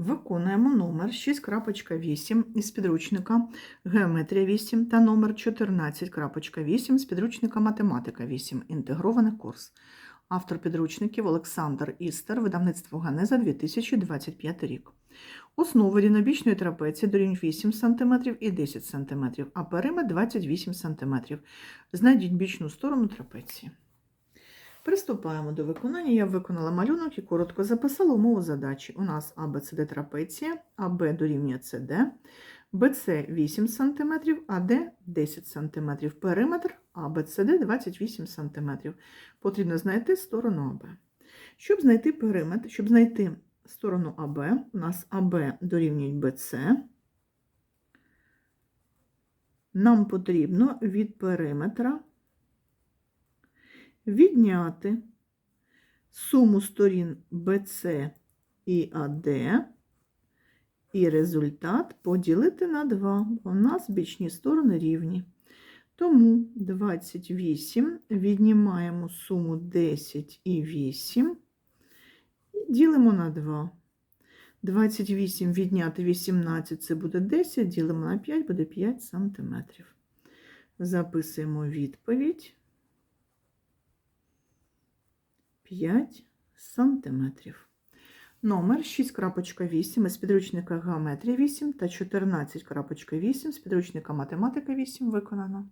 Виконуємо номер 6.8 із підручника Геометрія 8 та номер 14.8 з підручника Математика 8. Інтегрований курс. Автор підручників Олександр Істер, видавництво Ганеза 2025 рік. Основи рівнобічної трапеції дорівнюють 8 см і 10 см, а периметр 28 см. Знайдіть бічну сторону трапеції. Приступаємо до виконання. Я виконала малюнок і коротко записала умову задачі. У нас ABCD трапеція, АБ дорівнює CD, BC 8 см, АД 10 см. Периметр ABCD 28 см. Потрібно знайти сторону АБ. Щоб знайти периметр, щоб знайти сторону АБ, у нас АБ дорівнює BC. Нам потрібно від периметра відняти суму сторін BC і AD і результат поділити на 2, бо у нас бічні сторони рівні. Тому 28 віднімаємо суму 10 і 8 і ділимо на 2. 28 відняти 18 це буде 10, ділимо на 5, буде 5 см. Записуємо відповідь. 5 сантиметрів. Номер 6.8 із підручника Геометрія 8 та 14.8 з підручника Математика 8 виконано.